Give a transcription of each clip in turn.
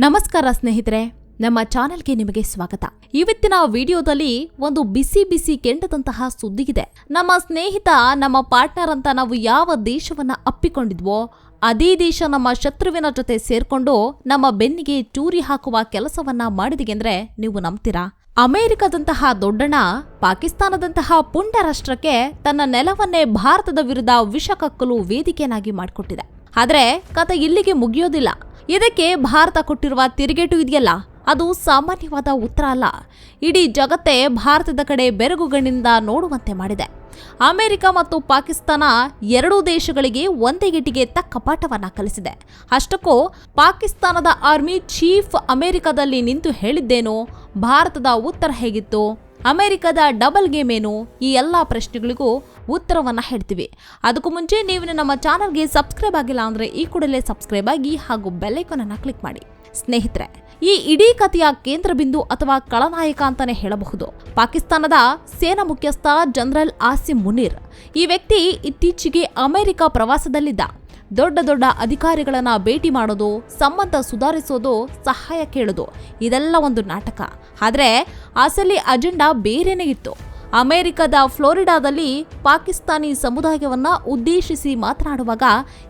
ನಮಸ್ಕಾರ ಸ್ನೇಹಿತರೆ, ನಮ್ಮ ಚಾನೆಲ್ಗೆ ನಿಮಗೆ ಸ್ವಾಗತ. ಇವತ್ತಿನ ವಿಡಿಯೋದಲ್ಲಿ ಒಂದು ಬಿಸಿ ಬಿಸಿ ಕೆಂಡದಂತಹ ಸುದ್ದಿಗಿದೆ. ನಮ್ಮ ಸ್ನೇಹಿತ, ನಮ್ಮ ಪಾರ್ಟ್ನರ್ ಅಂತ ನಾವು ಯಾವ ದೇಶವನ್ನ ಅಪ್ಪಿಕೊಂಡಿದ್ವೋ, ಅದೇ ದೇಶ ನಮ್ಮ ಶತ್ರುವಿನ ಜೊತೆ ಸೇರ್ಕೊಂಡು ನಮ್ಮ ಬೆನ್ನಿಗೆ ಚೂರಿ ಹಾಕುವ ಕೆಲಸವನ್ನ ಮಾಡಿದಿಗೆಂದ್ರೆ ನೀವು ನಂಬ್ತೀರಾ? ಅಮೆರಿಕದಂತಹ ದೊಡ್ಡಣ ಪಾಕಿಸ್ತಾನದಂತಹ ಪುಂಡ ರಾಷ್ಟ್ರಕ್ಕೆ ತನ್ನ ನೆಲವನ್ನೇ ಭಾರತದ ವಿರುದ್ಧ ವಿಷ ಕಕ್ಕಲು ವೇದಿಕೆಯನ್ನಾಗಿ ಮಾಡಿಕೊಟ್ಟಿದೆ. ಆದರೆ ಕತೆ ಇಲ್ಲಿಗೆ ಮುಗಿಯೋದಿಲ್ಲ. ಇದಕ್ಕೆ ಭಾರತ ಕೊಟ್ಟಿರುವ ತಿರುಗೇಟು ಇದೆಯಲ್ಲ? ಅದು ಸಾಮಾನ್ಯವಾದ ಉತ್ತರ ಅಲ್ಲ. ಇಡೀ ಜಗತ್ತೇ ಭಾರತದ ಕಡೆ ಬೆರಗುಗಣ್ಣಿಂದ ನೋಡುವಂತೆ ಮಾಡಿದೆ. ಅಮೆರಿಕ ಮತ್ತು ಪಾಕಿಸ್ತಾನ ಎರಡೂ ದೇಶಗಳಿಗೆ ಒಂದೇ ಗಿಟಿಗೆ ತಕ್ಕ ಪಾಠವನ್ನ ಕಲಿಸಿದೆ. ಅಷ್ಟಕ್ಕೂ ಪಾಕಿಸ್ತಾನದ ಆರ್ಮಿ ಚೀಫ್ ಅಮೆರಿಕದಲ್ಲಿ ನಿಂತು ಹೇಳಿದ್ದೇನು, ಭಾರತದ ಉತ್ತರ ಹೇಗಿತ್ತು? ಅಮೆರಿಕದ ಡಬಲ್ ಗೇಮ್ ಏನು? ಈ ಎಲ್ಲ ಪ್ರಶ್ನೆಗಳಿಗೂ ಉತ್ತರವನ್ನು ಹೇಳ್ತೀವಿ. ಅದಕ್ಕೂ ಮುಂಚೆ ನೀವು ನಮ್ಮ ಚಾನಲ್ಗೆ ಸಬ್ಸ್ಕ್ರೈಬ್ ಆಗಿಲ್ಲ ಅಂದ್ರೆ ಈ ಕೂಡಲೇ ಸಬ್ಸ್ಕ್ರೈಬ್ ಆಗಿ ಹಾಗೂ ಬೆಲ್ಲೈಕನ್ ಅನ್ನ ಕ್ಲಿಕ್ ಮಾಡಿ. ಸ್ನೇಹಿತರೆ, ಈ ಇಡೀ ಕಥೆಯ ಕೇಂದ್ರ ಬಿಂದು ಅಥವಾ ಖಳನಾಯಕ ಅಂತಾನೆ ಹೇಳಬಹುದು. ಪಾಕಿಸ್ತಾನದ ಸೇನಾ ಮುಖ್ಯಸ್ಥ ಜನರಲ್ ಆಸಿಮ್ ಮುನೀರ್ ಈ ವ್ಯಕ್ತಿ ಇತ್ತೀಚೆಗೆ ಅಮೆರಿಕ ಪ್ರವಾಸದಲ್ಲಿದ್ದ. ದೊಡ್ಡ ದೊಡ್ಡ ಅಧಿಕಾರಿಗಳನ್ನ ಭೇಟಿ ಮಾಡೋದು, ಸಂಬಂಧ ಸುಧಾರಿಸೋದು, ಸಹಾಯ ಕೇಳೋದು, ಇದೆಲ್ಲ ಒಂದು ನಾಟಕ. ಆದರೆ ಅಸಲಿ ಅಜೆಂಡಾ ಬೇರೆನೇ ಇತ್ತು. ಅಮೆರಿಕದ ಫ್ಲೋರಿಡಾದಲ್ಲಿ ಪಾಕಿಸ್ತಾನಿ ಸಮುದಾಯವನ್ನು ಉದ್ದೇಶಿಸಿ ಮಾತನಾಡುವಾಗ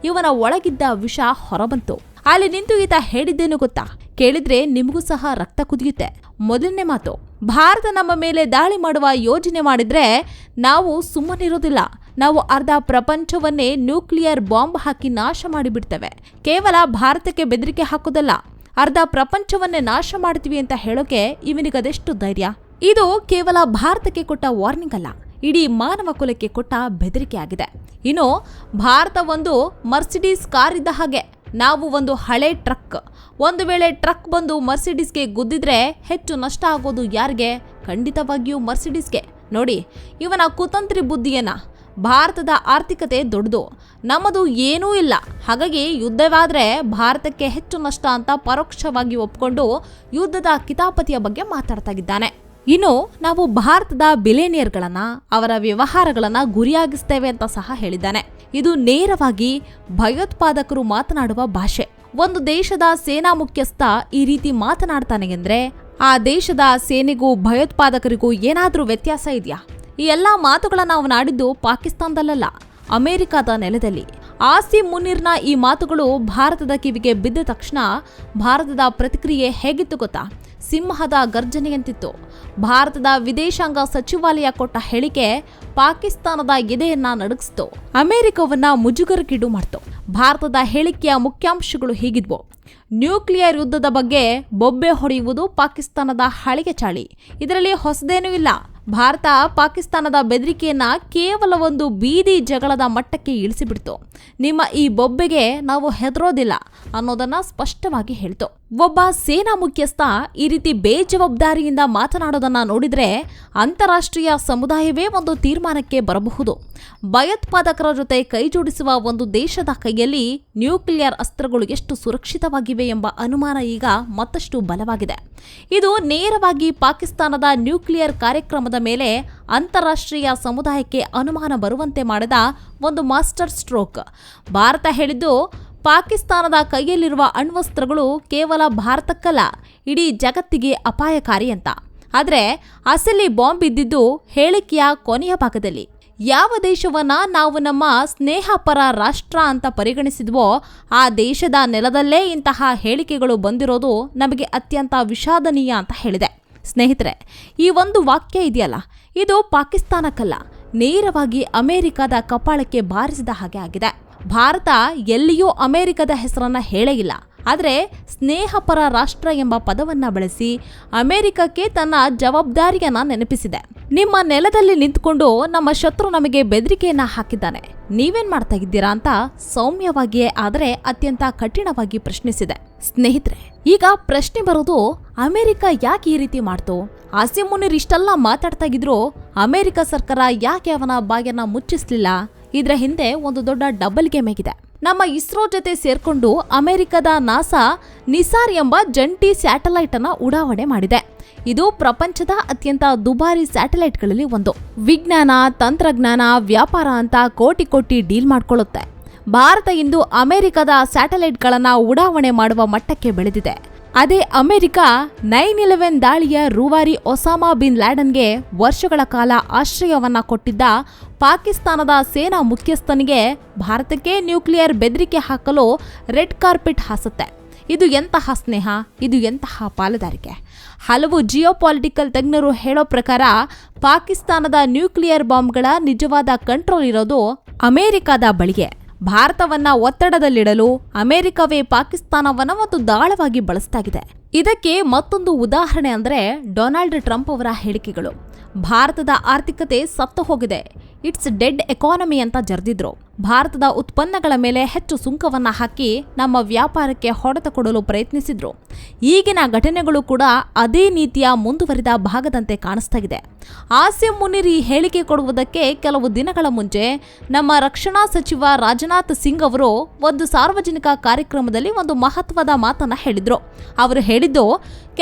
ಇವನ ಒಳಗಿದ್ದ ವಿಷ ಹೊರಬಂತು. ಅಲ್ಲಿ ನಿಂತು ಈತ ಹೇಳಿದ್ದೇನು ಗೊತ್ತಾ? ಕೇಳಿದ್ರೆ ನಿಮಗೂ ಸಹ ರಕ್ತ ಕುದಿಯುತ್ತೆ. ಮೊದಲನೇ ಮಾತು, ಭಾರತ ನಮ್ಮ ಮೇಲೆ ದಾಳಿ ಮಾಡುವ ಯೋಜನೆ ಮಾಡಿದ್ರೆ ನಾವು ಸುಮ್ಮನಿರೋದಿಲ್ಲ. ನಾವು ಅರ್ಧ ಪ್ರಪಂಚವನ್ನೇ ನ್ಯೂಕ್ಲಿಯರ್ ಬಾಂಬ್ ಹಾಕಿ ನಾಶ ಮಾಡಿಬಿಡ್ತೇವೆ. ಕೇವಲ ಭಾರತಕ್ಕೆ ಬೆದರಿಕೆ ಹಾಕೋದಲ್ಲ ಅರ್ಧ ಪ್ರಪಂಚವನ್ನೇ ನಾಶ ಮಾಡ್ತೀವಿ ಅಂತ ಹೇಳೋಕೆ ಇವನಿಗದೆಷ್ಟು ಧೈರ್ಯ? ಇದು ಕೇವಲ ಭಾರತಕ್ಕೆ ಕೊಟ್ಟ ವಾರ್ನಿಂಗ್ ಅಲ್ಲ, ಇಡೀ ಮಾನವ ಕುಲಕ್ಕೆ ಕೊಟ್ಟ ಬೆದರಿಕೆ ಆಗಿದೆ. ಇನ್ನು ಭಾರತ ಒಂದು ಮರ್ಸಿಡೀಸ್ ಕಾರ್ ಇದ್ದ ಹಾಗೆ, ನಾವು ಒಂದು ಹಳೆ ಟ್ರಕ್. ಒಂದು ವೇಳೆ ಟ್ರಕ್ ಬಂದು ಮರ್ಸಿಡೀಸ್ಗೆ ಗುದ್ದಿದ್ರೆ ಹೆಚ್ಚು ನಷ್ಟ ಆಗೋದು ಯಾರಿಗೆ? ಖಂಡಿತವಾಗಿಯೂ ಮರ್ಸಿಡೀಸ್ಗೆ. ನೋಡಿ, ಇವನ ಕುತಂತ್ರಿ ಬುದ್ಧಿಯನ್ನ ಭಾರತದ ಆರ್ಥಿಕತೆ ದೊಡ್ಡದು. ನಮ್ಮದು ಏನೂ ಇಲ್ಲ. ಹಾಗಾಗಿ ಯುದ್ಧವಾದರೆ ಭಾರತಕ್ಕೆ ಹೆಚ್ಚು ನಷ್ಟ ಅಂತ ಪರೋಕ್ಷವಾಗಿ ಒಪ್ಕೊಂಡು ಯುದ್ಧದ ಕಿತಾಪತಿಯ ಬಗ್ಗೆ ಮಾತಾಡ್ತಾ ಇದ್ದಾನೆ ಇನ್ನು ನಾವು ಭಾರತದ ಬಿಲೇನಿಯರ್ಗಳನ್ನು ಅವರ ವ್ಯವಹಾರಗಳನ್ನ ಗುರಿಯಾಗಿಸ್ತೇವೆ ಅಂತ ಸಹ ಹೇಳಿದ್ದಾನೆ. ಇದು ನೇರವಾಗಿ ಭಯೋತ್ಪಾದಕರು ಮಾತನಾಡುವ ಭಾಷೆ. ಒಂದು ದೇಶದ ಸೇನಾ ಮುಖ್ಯಸ್ಥ ಈ ರೀತಿ ಮಾತನಾಡ್ತಾನೆ ಅಂದ್ರೆ, ಆ ದೇಶದ ಸೇನೆಗೂ ಭಯೋತ್ಪಾದಕರಿಗೂ ಏನಾದರೂ ವ್ಯತ್ಯಾಸ ಇದೆಯಾ? ಈ ಎಲ್ಲ ಮಾತುಗಳನ್ನು ಅವನು ಆಡಿದ್ದು ಪಾಕಿಸ್ತಾನದಲ್ಲ ಅಮೆರಿಕದ ನೆಲದಲ್ಲಿ. ಆಸಿ ಮುನಿರ್ನ ಈ ಮಾತುಗಳು ಭಾರತದ ಕಿವಿಗೆ ಬಿದ್ದ ತಕ್ಷಣ ಭಾರತದ ಪ್ರತಿಕ್ರಿಯೆ ಹೇಗಿತ್ತು ಗೊತ್ತಾ? ಸಿಂಹದ ಗರ್ಜನೆಯಂತಿತ್ತು. ಭಾರತದ ವಿದೇಶಾಂಗ ಸಚಿವಾಲಯ ಕೊಟ್ಟ ಹೇಳಿಕೆ ಪಾಕಿಸ್ತಾನದ ಎದೆಯನ್ನ ನಡುಗಿಸ್ತು. ಅಮೆರಿಕವನ್ನ ಮುಜುಗರಕ್ಕೀಡು ಮಾಡ್ತು. ಭಾರತದ ಹೇಳಿಕೆಯ ಮುಖ್ಯಾಂಶಗಳು ಹೀಗಿದ್ವು. ನ್ಯೂಕ್ಲಿಯರ್ ಯುದ್ಧದ ಬಗ್ಗೆ ಬೊಬ್ಬೆ ಹೊಡೆಯುವುದು ಪಾಕಿಸ್ತಾನದ ಹಳಿಗೆ ಚಾಳಿ. ಇದರಲ್ಲಿ ಹೊಸದೇನೂ ಇಲ್ಲ. ಭಾರತ ಪಾಕಿಸ್ತಾನದ ಬೆದರಿಕೆಯನ್ನು ಕೇವಲ ಒಂದು ಬೀದಿ ಜಗಳದ ಮಟ್ಟಕ್ಕೆ ಇಳಿಸಿಬಿಡ್ತು. ನಿಮ್ಮ ಈ ಬೊಬ್ಬೆಗೆ ನಾವು ಹೆದರೋದಿಲ್ಲ ಅನ್ನೋದನ್ನು ಸ್ಪಷ್ಟವಾಗಿ ಹೇಳ್ತು. ಒಬ್ಬ ಸೇನಾ ಮುಖ್ಯಸ್ಥ ಈ ರೀತಿ ಬೇಜವಾಬ್ದಾರಿಯಿಂದ ಮಾತನಾಡೋದನ್ನ ನೋಡಿದರೆ ಅಂತಾರಾಷ್ಟ್ರೀಯ ಸಮುದಾಯವೇ ಒಂದು ತೀರ್ಮಾನಕ್ಕೆ ಬರಬಹುದು. ಭಯೋತ್ಪಾದಕರ ಜೊತೆ ಕೈಜೋಡಿಸುವ ಒಂದು ದೇಶದ ಕೈಯಲ್ಲಿ ನ್ಯೂಕ್ಲಿಯರ್ ಅಸ್ತ್ರಗಳು ಎಷ್ಟು ಸುರಕ್ಷಿತವಾಗಿವೆ ಎಂಬ ಅನುಮಾನ ಈಗ ಮತ್ತಷ್ಟು ಬಲವಾಗಿದೆ. ಇದು ನೇರವಾಗಿ ಪಾಕಿಸ್ತಾನದ ನ್ಯೂಕ್ಲಿಯರ್ ಕಾರ್ಯಕ್ರಮದ ಮೇಲೆ ಅಂತಾರಾಷ್ಟ್ರೀಯ ಸಮುದಾಯಕ್ಕೆ ಅನುಮಾನ ಬರುವಂತೆ ಮಾಡಿದ ಒಂದು ಮಾಸ್ಟರ್ ಸ್ಟ್ರೋಕ್. ಭಾರತ ಹೇಳಿದ್ದು ಪಾಕಿಸ್ತಾನದ ಕೈಯಲ್ಲಿರುವ ಅಣ್ವಸ್ತ್ರಗಳು ಕೇವಲ ಭಾರತಕ್ಕಲ್ಲ, ಇಡೀ ಜಗತ್ತಿಗೆ ಅಪಾಯಕಾರಿ ಅಂತ. ಆದರೆ, ಅಸಲಿ ಬಾಂಬ್ ಇದ್ದಿದ್ದು ಹೇಳಿಕೆಯ ಕೊನೆಯ ಭಾಗದಲ್ಲಿ. ಯಾವ ದೇಶವನ್ನ ನಾವು ನಮ್ಮ ಸ್ನೇಹಪರ ರಾಷ್ಟ್ರ ಅಂತ ಪರಿಗಣಿಸಿದ್ವೋ, ಆ ದೇಶದ ನೆಲದಲ್ಲೇ ಇಂತಹ ಹೇಳಿಕೆಗಳು ಬಂದಿರೋದು ನಮಗೆ ಅತ್ಯಂತ ವಿಷಾದನೀಯ ಅಂತ ಹೇಳಿದೆ. ಸ್ನೇಹಿತರೆ, ಈ ಒಂದು ವಾಕ್ಯ ಇದೆಯಲ್ಲ? ಇದು ಪಾಕಿಸ್ತಾನಕ್ಕಲ್ಲ, ನೇರವಾಗಿ ಅಮೆರಿಕದ ಕಪಾಳಕ್ಕೆ ಬಾರಿಸಿದ ಹಾಗೆ ಆಗಿದೆ. ಭಾರತ ಎಲ್ಲಿಯೂ ಅಮೆರಿಕದ ಹೆಸರನ್ನ ಹೇಳೇ ಇಲ್ಲ ಆದರೆ ಸ್ನೇಹಪರ ರಾಷ್ಟ್ರ ಎಂಬ ಪದವನ್ನ ಬಳಸಿ ಅಮೆರಿಕಕ್ಕೆ ತನ್ನ ಜವಾಬ್ದಾರಿಯನ್ನು ನೆನಪಿಸಿದೆ. ನಿಮ್ಮ ನೆಲದಲ್ಲಿ ನಿಂತ್ಕೊಂಡು ನಮ್ಮ ಶತ್ರು ನಮಗೆ ಬೆದರಿಕೆಯನ್ನ ಹಾಕಿದ್ದಾನೆ. ನೀವೇನ್ ಮಾಡ್ತಾ ಇದ್ದೀರಾ ಅಂತ ಸೌಮ್ಯವಾಗಿಯೇ, ಆದರೆ ಅತ್ಯಂತ ಕಠಿಣವಾಗಿ ಪ್ರಶ್ನಿಸಿದೆ. ಸ್ನೇಹಿತರೆ, ಈಗ ಪ್ರಶ್ನೆ ಬರೋದು ಅಮೆರಿಕ ಯಾಕೆ ಈ ರೀತಿ ಮಾಡ್ತು? ಆಸಿಮ್ ಮುನೀರ್ ಇಷ್ಟೆಲ್ಲ ಮಾತಾಡ್ತಾ ಇದ್ರು ಅಮೆರಿಕ ಸರ್ಕಾರ ಯಾಕೆ ಅವನ ಬಾಯನ್ನ ಮುಚ್ಚಿಸ್ಲಿಲ್ಲ? ಇದ್ರ ಹಿಂದೆ ಒಂದು ದೊಡ್ಡ ಡಬಲ್ ಗೇಮ್ ಆಗಿದೆ. ನಮ್ಮ ಇಸ್ರೋ ಜೊತೆ ಸೇರ್ಕೊಂಡು ಅಮೆರಿಕದ ನಾಸಾ ನಿಸಾರ್ ಎಂಬ ಜಂಟಿ ಸ್ಯಾಟಲೈಟ್ ಅನ್ನ ಉಡಾವಣೆ ಮಾಡಿದೆ. ಇದು ಪ್ರಪಂಚದ ಅತ್ಯಂತ ದುಬಾರಿ ಸ್ಯಾಟಲೈಟ್ಗಳಲ್ಲಿ ಒಂದು. ವಿಜ್ಞಾನ, ತಂತ್ರಜ್ಞಾನ, ವ್ಯಾಪಾರ ಅಂತ ಕೋಟಿ ಕೋಟಿ ಡೀಲ್ ಮಾಡ್ಕೊಳ್ಳುತ್ತೆ. ಭಾರತ ಇಂದು ಅಮೆರಿಕದ ಸ್ಯಾಟಲೈಟ್ಗಳನ್ನು ಉಡಾವಣೆ ಮಾಡುವ ಮಟ್ಟಕ್ಕೆ ಬೆಳೆದಿದೆ. ಅದೇ ಅಮೆರಿಕ ನೈನ್ ಇಲೆವೆನ್ ದಾಳಿಯ ರೂವಾರಿ ಒಸಾಮಾ ಬಿನ್ ಲ್ಯಾಡನ್ಗೆ ವರ್ಷಗಳ ಕಾಲ ಆಶ್ರಯವನ್ನ ಕೊಟ್ಟಿದ್ದ ಪಾಕಿಸ್ತಾನದ ಸೇನಾ ಮುಖ್ಯಸ್ಥನಿಗೆ ಭಾರತಕ್ಕೆ ನ್ಯೂಕ್ಲಿಯರ್ ಬೆದರಿಕೆ ಹಾಕಲು ರೆಡ್ ಕಾರ್ಪೆಟ್ ಹಾಸುತ್ತೆ. ಇದು ಎಂತಹ ಸ್ನೇಹ, ಇದು ಎಂತಹ ಪಾಲುದಾರಿಕೆ? ಹಲವು ಜಿಯೋಪಾಲಿಟಿಕಲ್ ತಜ್ಞರು ಹೇಳೋ ಪ್ರಕಾರ ಪಾಕಿಸ್ತಾನದ ನ್ಯೂಕ್ಲಿಯರ್ ಬಾಂಬ್ಗಳ ನಿಜವಾದ ಕಂಟ್ರೋಲ್ ಇರೋದು ಅಮೆರಿಕದ ಬಳಿಗೆ ಭಾರತವನ್ನ ಒತ್ತಡದಲ್ಲಿಡಲು ಅಮೆರಿಕವೇ ಪಾಕಿಸ್ತಾನವನ್ನ ಒಂದು ದಾಳವಾಗಿ ಬಳಸ್ತಾಗಿದೆ. ಇದಕ್ಕೆ ಮತ್ತೊಂದು ಉದಾಹರಣೆ ಅಂದ್ರೆ ಡೊನಾಲ್ಡ್ ಟ್ರಂಪ್ ಅವರ ಹೇಳಿಕೆಗಳು. ಭಾರತದ ಆರ್ಥಿಕತೆ ಸತ್ತು ಹೋಗಿದೆ. ಇಟ್ಸ್ ಡೆಡ್ ಎಕಾನಮಿ ಅಂತ ಜರ್ದಿದ್ರು. ಭಾರತದ ಉತ್ಪನ್ನಗಳ ಮೇಲೆ ಹೆಚ್ಚು ಸುಂಕವನ್ನು ಹಾಕಿ ನಮ್ಮ ವ್ಯಾಪಾರಕ್ಕೆ ಹೊಡೆತ ಕೊಡಲು ಪ್ರಯತ್ನಿಸಿದ್ರು. ಈಗಿನ ಘಟನೆಗಳು ಕೂಡ ಅದೇ ನೀತಿಯ ಮುಂದುವರಿದ ಭಾಗದಂತೆ ಕಾಣಿಸ್ತಾ ಇದೆ. ಆಸಿಂ ಮುನಿರ್ ಈ ಹೇಳಿಕೆ ಕೊಡುವುದಕ್ಕೆ ಕೆಲವು ದಿನಗಳ ಮುಂಚೆ ನಮ್ಮ ರಕ್ಷಣಾ ಸಚಿವ ರಾಜನಾಥ್ ಸಿಂಗ್ ಅವರು ಒಂದು ಸಾರ್ವಜನಿಕ ಕಾರ್ಯಕ್ರಮದಲ್ಲಿ ಒಂದು ಮಹತ್ವದ ಮಾತನ್ನು ಹೇಳಿದರು. ಅವರು ಹೇಳಿದ್ದು,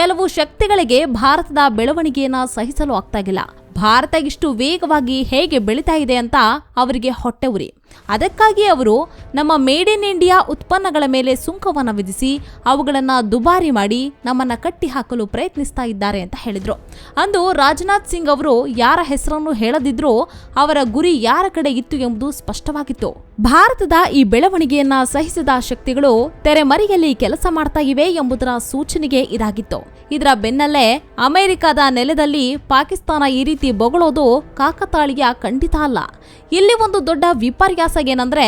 ಕೆಲವು ಶಕ್ತಿಗಳಿಗೆ ಭಾರತದ ಬೆಳವಣಿಗೆಯನ್ನು ಸಹಿಸಲು ಆಗ್ತಾಗಿಲ್ಲ ಭಾರತ ಇಷ್ಟು ವೇಗವಾಗಿ ಹೇಗೆ ಬೆಳೀತಾ ಇದೆ ಅಂತ ಅವರಿಗೆ ಹೊಟ್ಟೆ ಉರಿ. ಅದಕ್ಕಾಗಿ ಅವರು ನಮ್ಮ ಮೇಡ್ ಇನ್ ಇಂಡಿಯಾ ಉತ್ಪನ್ನಗಳ ಮೇಲೆ ಸುಂಕವನ್ನು ವಿಧಿಸಿ ಅವುಗಳನ್ನು ದುಬಾರಿ ಮಾಡಿ ನಮ್ಮನ್ನ ಕಟ್ಟಿ ಹಾಕಲು ಪ್ರಯತ್ನಿಸ್ತಾ ಇದ್ದಾರೆ ಅಂತ ಹೇಳಿದರು. ಅಂದು ರಾಜನಾಥ್ ಸಿಂಗ್ ಅವರು ಯಾರ ಹೆಸರನ್ನು ಹೇಳದಿದ್ರೂ ಅವರ ಗುರಿ ಯಾರ ಕಡೆ ಇತ್ತು ಎಂಬುದು ಸ್ಪಷ್ಟವಾಗಿತ್ತು. ಭಾರತದ ಈ ಬೆಳವಣಿಗೆಯನ್ನ ಸಹಿಸಿದ ಶಕ್ತಿಗಳು ತೆರೆಮರೆಯಲ್ಲಿ ಕೆಲಸ ಮಾಡ್ತಾ ಇವೆ ಎಂಬುದರ ಸೂಚನೆಗೆ ಇದಾಗಿತ್ತು. ಇದರ ಬೆನ್ನಲ್ಲೇ ಅಮೆರಿಕದ ನೆಲದಲ್ಲಿ ಪಾಕಿಸ್ತಾನ ಈ ರೀತಿ ಬೊಗಳೋದು ಕಾಕತಾಳೀಯ ಖಂಡಿತ ಅಲ್ಲ. ಇಲ್ಲಿ ಒಂದು ದೊಡ್ಡ ವಿಪರ್ಯಾಸ ಏನಂದ್ರೆ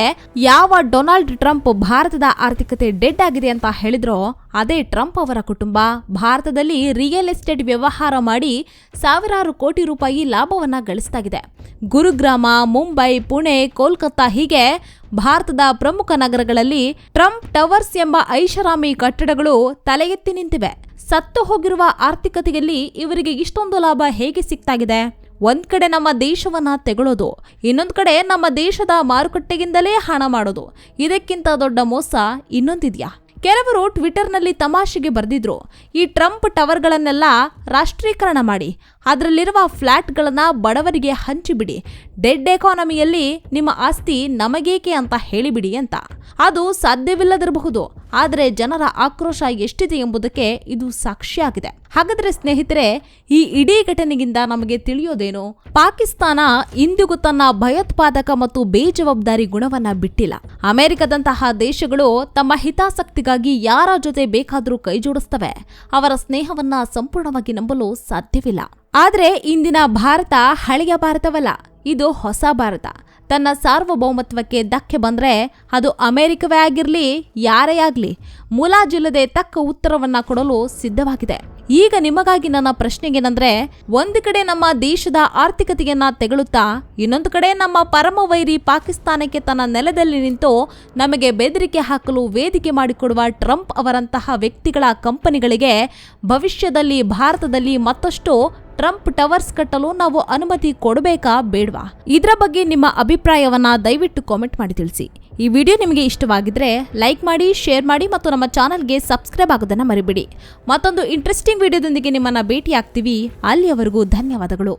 ಯಾವ ಡೊನಾಲ್ಡ್ ಟ್ರಂಪ್ ಭಾರತದ ಆರ್ಥಿಕತೆ ಡೆಡ್ ಆಗಿದೆ ಅಂತ ಹೇಳಿದ್ರೋ ಅದೇ ಟ್ರಂಪ್ ಅವರ ಕುಟುಂಬ. ಭಾರತದಲ್ಲಿ ರಿಯಲ್ ಎಸ್ಟೇಟ್ ವ್ಯವಹಾರ ಮಾಡಿ ಸಾವಿರಾರು ಕೋಟಿ ರೂಪಾಯಿ ಲಾಭವನ್ನ ಗಳಿಸ್ತಾಗಿದೆ. ಗುರುಗ್ರಾಮ, ಮುಂಬೈ, ಪುಣೆ, ಕೋಲ್ಕತ್ತಾ ಹೀಗೆ ಭಾರತದ ಪ್ರಮುಖ ನಗರಗಳಲ್ಲಿ ಟ್ರಂಪ್ ಟವರ್ಸ್ ಎಂಬ ಐಷಾರಾಮಿ ಕಟ್ಟಡಗಳು ತಲೆ ಎತ್ತಿ ನಿಂತಿವೆ. ಸತ್ತು ಹೋಗಿರುವ ಆರ್ಥಿಕತೆಯಲ್ಲಿ ಇವರಿಗೆ ಇಷ್ಟೊಂದು ಲಾಭ ಹೇಗೆ ಸಿಗ್ತಾಗಿದೆ? ಒಂದ್ ಕಡೆ ನಮ್ಮ ದೇಶವನ್ನ ತೆಗಳೋದು, ಇನ್ನೊಂದ್ ಕಡೆ ನಮ್ಮ ದೇಶದ ಮಾರುಕಟ್ಟೆಗಿಂದಲೇ ಹಣ ಮಾಡೋದು. ಇದಕ್ಕಿಂತ ದೊಡ್ಡ ಮೋಸ ಇನ್ನೊಂದಿದ್ಯಾ? ಕೆಲವರು ಟ್ವಿಟರ್ನಲ್ಲಿ ತಮಾಷೆಗೆ ಬರೆದಿದ್ರು, ಈ ಟ್ರಂಪ್ ಟವರ್ಗಳನ್ನೆಲ್ಲ ರಾಷ್ಟ್ರೀಕರಣ ಮಾಡಿ ಅದರಲ್ಲಿರುವ ಫ್ಲ್ಯಾಟ್ಗಳನ್ನು ಬಡವರಿಗೆ ಹಂಚಿಬಿಡಿ. ಡೆಡ್ ಎಕಾನಮಿಯಲ್ಲಿ ನಿಮ್ಮ ಆಸ್ತಿ ನಮಗೇಕೆ ಅಂತ ಹೇಳಿಬಿಡಿ ಅಂತ. ಅದು ಸಾಧ್ಯವಿಲ್ಲದಿರಬಹುದು. ಆದರೆ ಜನರ ಆಕ್ರೋಶ ಎಷ್ಟಿದೆ ಎಂಬುದಕ್ಕೆ ಇದು ಸಾಕ್ಷಿಯಾಗಿದೆ. ಹಾಗಾದರೆ ಸ್ನೇಹಿತರೆ, ಈ ಇಡೀ ಘಟನೆಗಿಂದ ನಮಗೆ ತಿಳಿಯೋದೇನು? ಪಾಕಿಸ್ತಾನ ಇಂದಿಗೂ ತನ್ನ ಭಯೋತ್ಪಾದಕ ಮತ್ತು ಬೇಜವಾಬ್ದಾರಿ ಗುಣವನ್ನ ಬಿಟ್ಟಿಲ್ಲ. ಅಮೆರಿಕದಂತಹ ದೇಶಗಳು ತಮ್ಮ ಹಿತಾಸಕ್ತಿಗಾಗಿ ಯಾರ ಜೊತೆ ಬೇಕಾದರೂ ಕೈಜೋಡಿಸ್ತವೆ. ಅವರ ಸ್ನೇಹವನ್ನ ಸಂಪೂರ್ಣವಾಗಿ ನಂಬಲು ಸಾಧ್ಯವಿಲ್ಲ. ಆದ್ರೆ ಇಂದಿನ ಭಾರತ ಹಳೆಯ ಭಾರತವಲ್ಲ, ಇದು ಹೊಸ ಭಾರತ. ತನ್ನ ಸಾರ್ವಭೌಮತ್ವಕ್ಕೆ ಧಕ್ಕೆ ಬಂದರೆ ಅದು ಅಮೆರಿಕವೇ ಆಗಿರಲಿ, ಯಾರೇ ಆಗಲಿ ಮುಲಾಜಿಲ್ಲದೆ ತಕ್ಕ ಉತ್ತರವನ್ನು ಕೊಡಲು ಸಿದ್ಧವಾಗಿದೆ. ಈಗ ನಿಮಗಾಗಿ ನನ್ನ ಪ್ರಶ್ನೆಗೇನೆಂದರೆ, ಒಂದು ಕಡೆ ನಮ್ಮ ದೇಶದ ಆರ್ಥಿಕತೆಯನ್ನು ತೆಗಳುತ್ತಾ, ಇನ್ನೊಂದು ಕಡೆ ನಮ್ಮ ಪರಮ ವೈರಿ ಪಾಕಿಸ್ತಾನಕ್ಕೆ ತನ್ನ ನೆಲದಲ್ಲಿ ನಿಂತು ನಮಗೆ ಬೆದರಿಕೆ ಹಾಕಲು ವೇದಿಕೆ ಮಾಡಿಕೊಡುವ ಟ್ರಂಪ್ ಅವರಂತಹ ವ್ಯಕ್ತಿಗಳ ಕಂಪನಿಗಳಿಗೆ ಭವಿಷ್ಯದಲ್ಲಿ ಭಾರತದಲ್ಲಿ ಮತ್ತಷ್ಟು ಟ್ರಂಪ್ ಟವರ್ಸ್ ಕಟ್ಟಲು ನಾವು ಅನುಮತಿ ಕೊಡಬೇಕಾ ಬೇಡವಾ? ಇದರ ಬಗ್ಗೆ ನಿಮ್ಮ ಅಭಿಪ್ರಾಯವನ್ನ ದಯವಿಟ್ಟು ಕಾಮೆಂಟ್ ಮಾಡಿ ತಿಳಿಸಿ. ಈ ವಿಡಿಯೋ ನಿಮಗೆ ಇಷ್ಟವಾಗಿದ್ರೆ ಲೈಕ್ ಮಾಡಿ ಶೇರ್ ಮಾಡಿ ಮತ್ತು ನಮ್ಮ ಚಾನಲ್ಗೆ ಸಬ್ಸ್ಕ್ರೈಬ್ ಆಗೋದನ್ನ ಮರಿಬೇಡಿ. ಮತ್ತೊಂದು ಇಂಟ್ರೆಸ್ಟಿಂಗ್ ವಿಡಿಯೋದೊಂದಿಗೆ ನಿಮ್ಮನ್ನ ಭೇಟಿ ಆಗ್ತೀವಿ ಅಲ್ಲಿಯವರೆಗೂ ಧನ್ಯವಾದಗಳು.